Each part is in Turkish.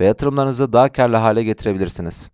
ve yatırımlarınızı daha karlı hale getirebilirsiniz.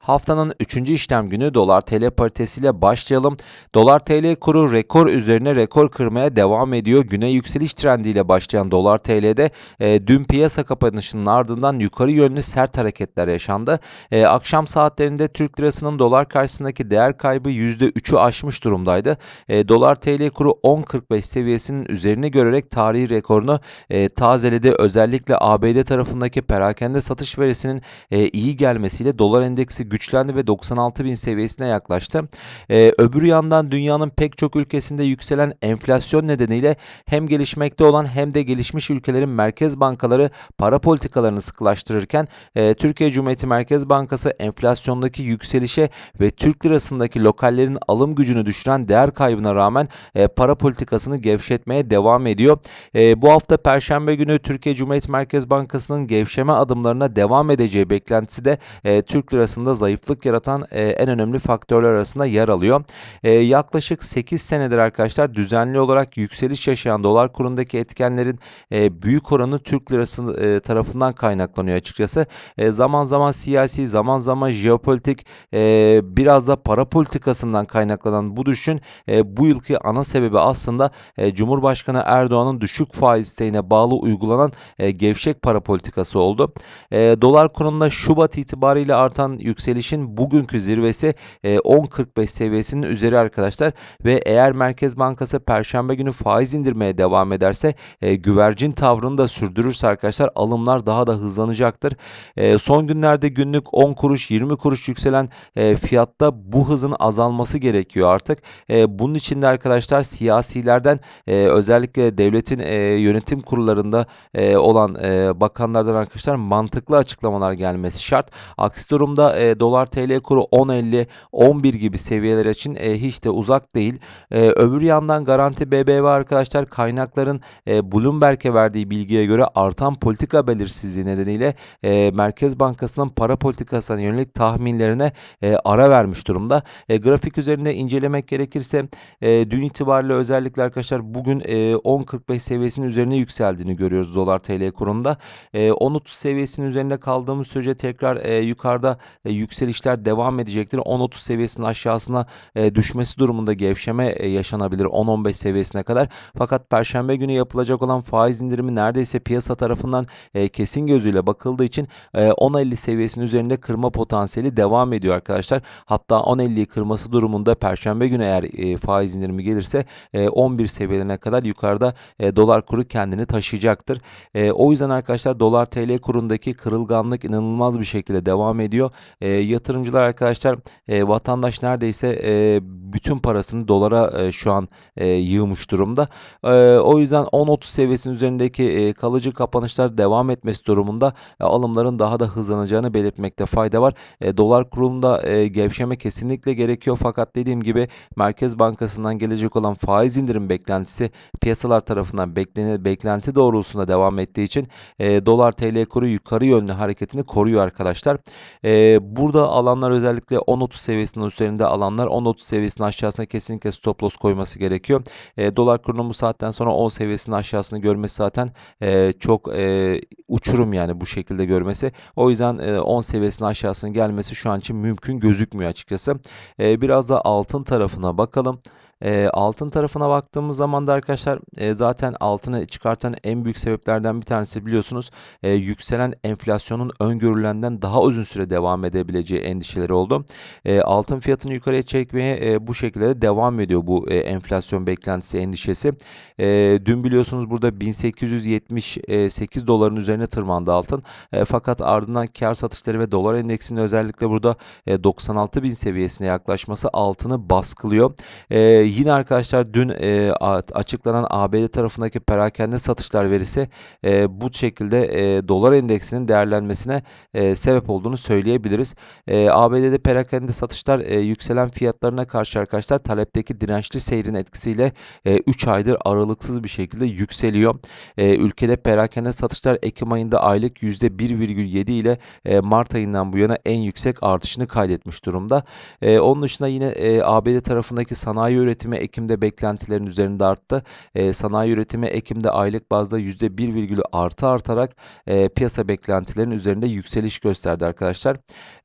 Haftanın 3. işlem günü dolar TL paritesiyle başlayalım. Dolar TL kuru rekor üzerine rekor kırmaya devam ediyor. Güne yükseliş trendiyle başlayan dolar TL'de e, dün piyasa kapanışının ardından yukarı yönlü sert hareketler yaşandı. E, akşam saatlerinde Türk lirasının dolar karşısındaki değer kaybı %3'ü aşmış durumdaydı. E, dolar TL kuru 10.45 seviyesinin üzerine görerek tarihi rekorunu e, tazeledi. Özellikle ABD tarafındaki perakende satış verisinin e, iyi gelmesiyle dolar endeksi güçlendi ve 96 bin seviyesine yaklaştı. Ee, öbür yandan dünyanın pek çok ülkesinde yükselen enflasyon nedeniyle hem gelişmekte olan hem de gelişmiş ülkelerin merkez bankaları para politikalarını sıkılaştırırken e, Türkiye Cumhuriyeti Merkez Bankası enflasyondaki yükselişe ve Türk lirasındaki lokallerin alım gücünü düşüren değer kaybına rağmen e, para politikasını gevşetmeye devam ediyor. E, bu hafta Perşembe günü Türkiye Cumhuriyeti Merkez Bankası'nın gevşeme adımlarına devam edeceği beklentisi de e, Türk lirasında zayıflık yaratan e, en önemli faktörler arasında yer alıyor. E, yaklaşık 8 senedir arkadaşlar düzenli olarak yükseliş yaşayan dolar kurundaki etkenlerin e, büyük oranı Türk lirası e, tarafından kaynaklanıyor açıkçası. E, zaman zaman siyasi, zaman zaman jeopolitik, e, biraz da para politikasından kaynaklanan bu düşün e, bu yılki ana sebebi aslında e, Cumhurbaşkanı Erdoğan'ın düşük faiz isteğine bağlı uygulanan e, gevşek para politikası oldu. E, dolar kurunda Şubat itibariyle artan yükselişin bugünkü zirvesi e, 10.45 seviyesinin üzeri arkadaşlar ve eğer Merkez Bankası Perşembe günü faiz indirmeye devam ederse e, güvercin tavrını da sürdürürse arkadaşlar alımlar daha da hızlanacaktır. E, son günlerde günlük 10 kuruş 20 kuruş yükselen e, fiyatta bu hızın azalması gerekiyor artık. E, bunun için de arkadaşlar siyasilerden e, özellikle devletin e, yönetim kurullarında e, olan e, bakanlardan arkadaşlar mantıklı açıklamalar gelmesi şart. Aksi durumda dolar TL kuru 10.50 11 gibi seviyeler için e, hiç de uzak değil. E, öbür yandan Garanti BBV arkadaşlar kaynakların e, Bloomberg'e verdiği bilgiye göre artan politika belirsizliği nedeniyle e, Merkez Bankası'nın para politikasına yönelik tahminlerine e, ara vermiş durumda. E, grafik üzerinde incelemek gerekirse e, dün itibariyle özellikle arkadaşlar bugün e, 10.45 seviyesinin üzerine yükseldiğini görüyoruz dolar TL kurunda. E, 10.30 seviyesinin üzerinde kaldığımız sürece tekrar e, yukarıda e, yükselişler devam edecektir. 10.30 seviyesinin aşağısına e, düşmesi durumunda gevşeme e, yaşanabilir 10-15 seviyesine kadar. Fakat perşembe günü yapılacak olan faiz indirimi neredeyse piyasa tarafından e, kesin gözüyle bakıldığı için e, 10.50 seviyesinin üzerinde kırma potansiyeli devam ediyor arkadaşlar. Hatta 10.50'yi kırması durumunda perşembe günü eğer e, faiz indirimi gelirse e, 11 seviyelerine kadar yukarıda e, dolar kuru kendini taşıyacaktır. E, o yüzden arkadaşlar dolar TL kurundaki kırılganlık inanılmaz bir şekilde devam ediyor. E, yatırımcılar arkadaşlar e, vatandaş neredeyse e, bütün parasını dolara e, şu an e, yığmış durumda. E, o yüzden 10-30 seviyesinin üzerindeki e, kalıcı kapanışlar devam etmesi durumunda e, alımların daha da hızlanacağını belirtmekte fayda var. E, dolar kurulunda e, gevşeme kesinlikle gerekiyor fakat dediğim gibi Merkez Bankası'ndan gelecek olan faiz indirim beklentisi piyasalar tarafından beklenen beklenti doğrultusunda devam ettiği için e, dolar TL kuru yukarı yönlü hareketini koruyor arkadaşlar. E, burada alanlar özellikle 10.30 seviyesinin üzerinde alanlar 10.30 seviyesinin aşağısına kesinlikle stop loss koyması gerekiyor. E, dolar kurunun bu saatten sonra 10 seviyesinin aşağısını görmesi zaten e, çok e, uçurum yani bu şekilde görmesi. O yüzden e, 10 seviyesinin aşağısına gelmesi şu an için mümkün gözükmüyor açıkçası. E, biraz da altın tarafına bakalım. E, altın tarafına baktığımız zaman da arkadaşlar e, zaten altını çıkartan en büyük sebeplerden bir tanesi biliyorsunuz e, yükselen enflasyonun öngörülenden daha uzun süre devam edebileceği endişeleri oldu. E, altın fiyatını yukarıya çekmeye e, bu şekilde de devam ediyor bu e, enflasyon beklentisi endişesi. E, dün biliyorsunuz burada 1878 doların üzerine tırmandı altın. E, fakat ardından kar satışları ve dolar endeksinin özellikle burada e, 96 bin seviyesine yaklaşması altını baskılıyor. E, yine arkadaşlar dün e, açıklanan ABD tarafındaki perakende satışlar verisi e, bu şekilde e, dolar endeksinin değerlenmesine e, sebep olduğunu söyleyebiliriz. E, ABD'de perakende satışlar e, yükselen fiyatlarına karşı arkadaşlar talepteki dirençli seyrin etkisiyle e, 3 aydır aralıksız bir şekilde yükseliyor. E, ülkede perakende satışlar Ekim ayında aylık %1,7 ile e, Mart ayından bu yana en yüksek artışını kaydetmiş durumda. E, onun dışında yine e, ABD tarafındaki sanayi üretimi Ekim'de beklentilerin üzerinde arttı. E, sanayi üretimi Ekim'de aylık bazda %1, artı artarak e, piyasa beklentilerinin üzerinde yükseliş gösterdi arkadaşlar.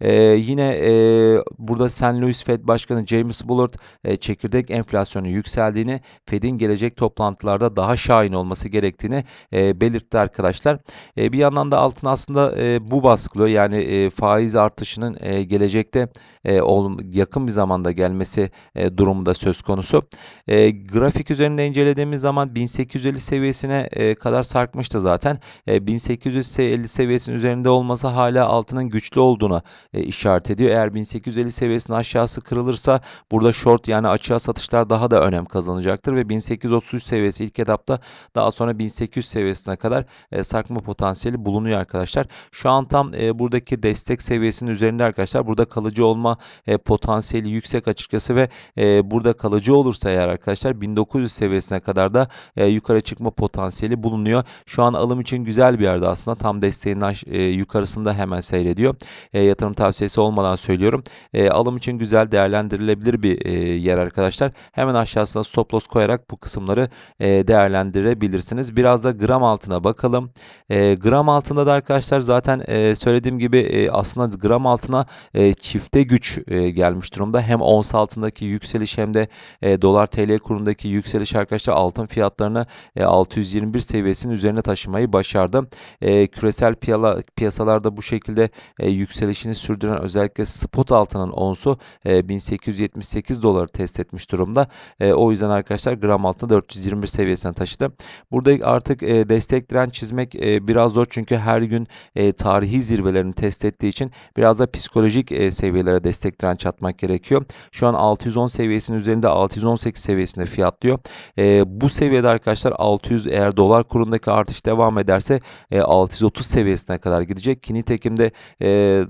E, yine e, burada St. Louis Fed Başkanı James Bullard e, çekirdek enflasyonun yükseldiğini, Fed'in gelecek toplantılarda daha şahin olması gerektiğini e, belirtti arkadaşlar. E, bir yandan da altın aslında e, bu baskılıyor. Yani e, faiz artışının e, gelecekte e, yakın bir zamanda gelmesi e, durumunda söz konusu. E, grafik üzerinde incelediğimiz zaman 1850 seviyesine e, kadar sarkmıştı zaten. E, 1850 seviyesinin üzerinde olması hala altının güçlü olduğuna e, işaret ediyor. Eğer 1850 seviyesinin aşağısı kırılırsa burada short yani açığa satışlar daha da önem kazanacaktır ve 1833 seviyesi ilk etapta daha sonra 1800 seviyesine kadar e, sarkma potansiyeli bulunuyor arkadaşlar. Şu an tam e, buradaki destek seviyesinin üzerinde arkadaşlar. Burada kalıcı olma e, potansiyeli yüksek açıkçası ve e, burada kalıcı olursa eğer arkadaşlar 1900 seviyesine kadar da e, yukarı çıkma potansiyeli bulunuyor. Şu an alım için güzel bir yerde aslında. Tam desteğin e, yukarısında hemen seyrediyor. E, yatırım tavsiyesi olmadan söylüyorum. E, alım için güzel değerlendirilebilir bir e, yer arkadaşlar. Hemen aşağısına stop loss koyarak bu kısımları e, değerlendirebilirsiniz. Biraz da gram altına bakalım. E, gram altında da arkadaşlar zaten e, söylediğim gibi e, aslında gram altına e, çifte güç e, gelmiş durumda. Hem ons altındaki yükseliş hem de e, dolar TL kurundaki yükseliş arkadaşlar altın fiyatlarını e, 621 seviyesinin üzerine taşımayı başardı. E, küresel piyala, piyasalarda bu şekilde e, yükselişini sürdüren özellikle spot altının onsu e, 1878 doları test etmiş durumda. E, o yüzden arkadaşlar gram altını 421 seviyesine taşıdı. Burada artık e, destek direnç çizmek e, biraz zor çünkü her gün e, tarihi zirvelerini test ettiği için biraz da psikolojik e, seviyelere destek direnç atmak gerekiyor. Şu an 610 seviyesinin üzerinde 618 seviyesinde fiyatlıyor. E, bu seviyede arkadaşlar 600 eğer dolar kurundaki artış devam ederse e, 630 seviyesine kadar gidecek. Ki nitekim de e,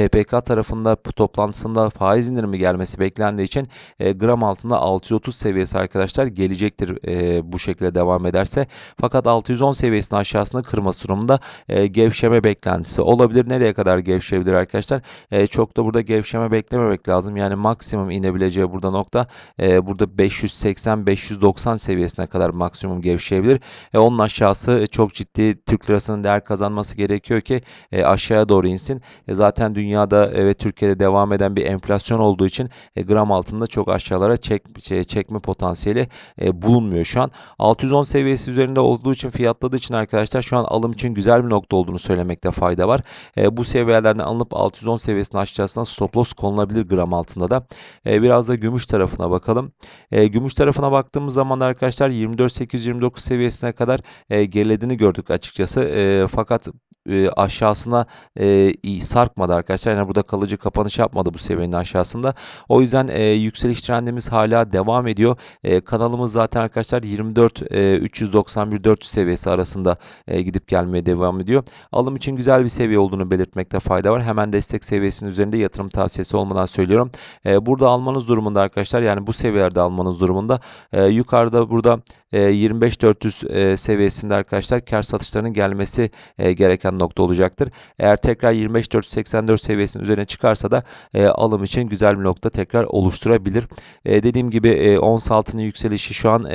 PPK tarafında toplantısında faiz indirimi gelmesi beklendiği için e, gram altında 630 seviyesi arkadaşlar gelecektir e, bu şekilde devam ederse. Fakat 610 seviyesinin aşağısını kırması durumunda e, gevşeme beklentisi olabilir. Nereye kadar gevşeyebilir arkadaşlar? E, çok da burada gevşeme beklememek lazım. Yani maksimum inebileceği burada nokta e, burada 580-590 seviyesine kadar maksimum gevşeyebilir. E, onun aşağısı çok ciddi Türk lirasının değer kazanması gerekiyor ki e, aşağıya doğru insin. E, zaten dünyada ve Türkiye'de devam eden bir enflasyon olduğu için e, gram altında çok aşağılara çek, şey, çekme potansiyeli e, bulunmuyor şu an. 610 seviyesi üzerinde olduğu için fiyatladığı için arkadaşlar şu an alım için güzel bir nokta olduğunu söylemekte fayda var. E, bu seviyelerden alınıp 610 seviyesinin aşağısına stop loss konulabilir gram altında da. E, biraz da gümüş tarafına bakalım. E, gümüş tarafına baktığımız zaman arkadaşlar 24.829 seviyesine kadar e, gerilediğini gördük açıkçası. E, fakat e, aşağısına e, sarkmadı arkadaşlar. Yani burada kalıcı kapanış yapmadı bu seviyenin aşağısında. O yüzden e, yükseliş trendimiz hala devam ediyor. E, kanalımız zaten arkadaşlar 24 e, 391 400 seviyesi arasında e, gidip gelmeye devam ediyor. Alım için güzel bir seviye olduğunu belirtmekte fayda var. Hemen destek seviyesinin üzerinde yatırım tavsiyesi olmadan söylüyorum. E, burada almanız durumunda arkadaşlar yani bu seviyelerde almanız durumunda e, yukarıda burada e, 25-400 e, seviyesinde arkadaşlar kar satışlarının gelmesi e, gereken nokta olacaktır. Eğer tekrar 25-484 seviyesinin üzerine çıkarsa da e, alım için güzel bir nokta tekrar oluşturabilir. E, dediğim gibi e, ons altının yükselişi şu an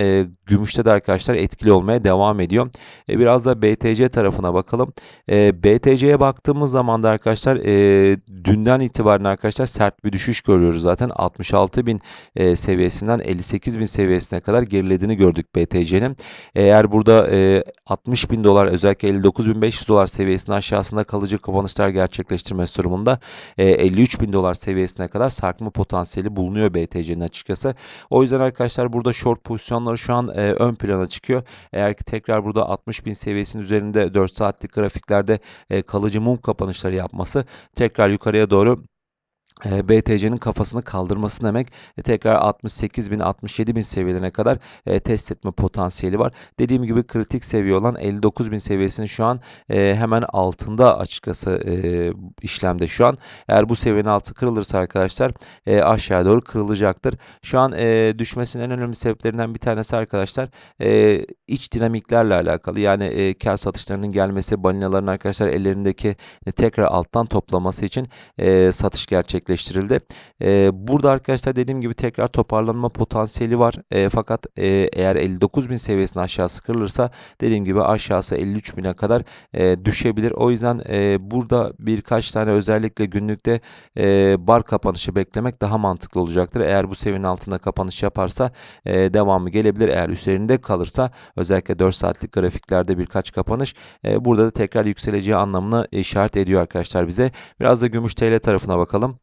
gümüşte de arkadaşlar etkili olmaya devam ediyor. Biraz da BTC tarafına bakalım. E, BTC'ye baktığımız zaman da arkadaşlar dünden itibaren arkadaşlar sert bir düşüş görüyoruz zaten. 66 bin e, seviyesinden 58 bin seviyesine kadar gerilediğini gördük BTC'nin. Eğer burada e, 60 bin dolar özellikle 59.500 dolar seviyesinin aşağısında kalıcı kapanışlar gerçekleştirmesi durumunda e, 53 bin dolar seviyesine kadar sarkma potansiyeli bulunuyor BTC'nin açıkçası. O yüzden arkadaşlar burada short pozisyonları şu an e, ön plana çıkıyor. Eğer ki tekrar burada 60 bin seviyesinin üzerinde 4 saatlik grafiklerde e, kalıcı mum kapanışları yapması tekrar yukarıya doğru BTC'nin kafasını kaldırması demek. E, tekrar 68 bin 67 bin seviyelerine kadar e, test etme potansiyeli var. Dediğim gibi kritik seviye olan 59 bin seviyesinin şu an e, hemen altında açıkçası e, işlemde şu an. Eğer bu seviyenin altı kırılırsa arkadaşlar e, aşağı doğru kırılacaktır. Şu an e, düşmesinin en önemli sebeplerinden bir tanesi arkadaşlar e, iç dinamiklerle alakalı. Yani e, kar satışlarının gelmesi, balinaların arkadaşlar ellerindeki e, tekrar alttan toplaması için e, satış gerçekleştirildi. E, burada arkadaşlar dediğim gibi tekrar toparlanma potansiyeli var. E, fakat e, eğer 59 bin seviyesine aşağısı kırılırsa dediğim gibi aşağısı 53 bine kadar e, düşebilir. O yüzden e, burada birkaç tane özellikle günlükte e, bar kapanışı beklemek daha mantıklı olacaktır. Eğer bu seviyenin altında kapanış yaparsa e, devamı gelebilir. Eğer üzerinde kalırsa özellikle 4 saatlik grafiklerde birkaç kapanış e, burada da tekrar yükseleceği anlamına işaret ediyor arkadaşlar bize. Biraz da gümüş TL tarafına bakalım.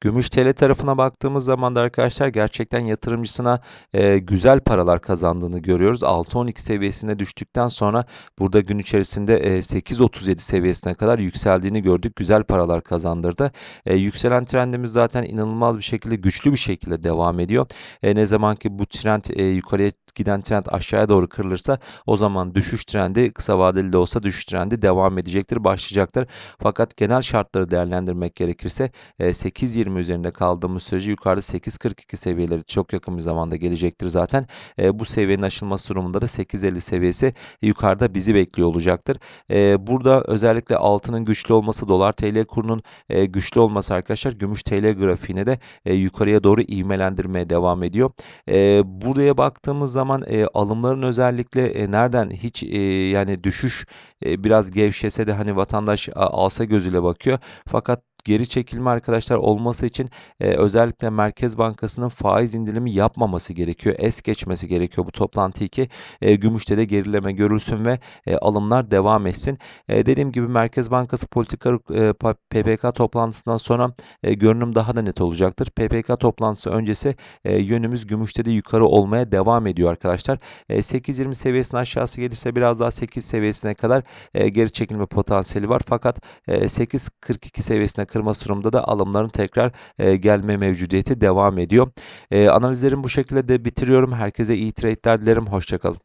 Gümüş TL tarafına baktığımız zaman da arkadaşlar gerçekten yatırımcısına e, güzel paralar kazandığını görüyoruz. 6.12 seviyesine düştükten sonra burada gün içerisinde e, 8.37 seviyesine kadar yükseldiğini gördük. Güzel paralar kazandırdı. E, yükselen trendimiz zaten inanılmaz bir şekilde güçlü bir şekilde devam ediyor. E, ne zaman ki bu trend e, yukarıya giden trend aşağıya doğru kırılırsa o zaman düşüş trendi kısa vadeli de olsa düşüş trendi devam edecektir, başlayacaktır. Fakat genel şartları değerlendirmek gerekirse e, 8.20 üzerinde kaldığımız sürece yukarıda 8.42 seviyeleri çok yakın bir zamanda gelecektir zaten. E, bu seviyenin aşılması durumunda da 8.50 seviyesi yukarıda bizi bekliyor olacaktır. E, burada özellikle altının güçlü olması, dolar TL kurunun e, güçlü olması arkadaşlar gümüş TL grafiğine de e, yukarıya doğru ivmelendirmeye devam ediyor. E, buraya baktığımız zaman e, alımların özellikle e, nereden hiç e, yani düşüş e, biraz gevşese de hani vatandaş a, alsa gözüyle bakıyor. Fakat geri çekilme arkadaşlar olması için e, özellikle Merkez Bankası'nın faiz indirimi yapmaması gerekiyor. Es geçmesi gerekiyor bu toplantıyı ki e, gümüşte de gerileme görülsün ve e, alımlar devam etsin. E, dediğim gibi Merkez Bankası politika e, PPK toplantısından sonra e, görünüm daha da net olacaktır. PPK toplantısı öncesi e, yönümüz gümüşte de yukarı olmaya devam ediyor arkadaşlar. E, 8.20 seviyesinin aşağısı gelirse biraz daha 8 seviyesine kadar e, geri çekilme potansiyeli var. Fakat e, 8.42 seviyesine kırması durumda da alımların tekrar e, gelme mevcudiyeti devam ediyor. E, analizlerimi bu şekilde de bitiriyorum. Herkese iyi trade'ler dilerim. Hoşçakalın.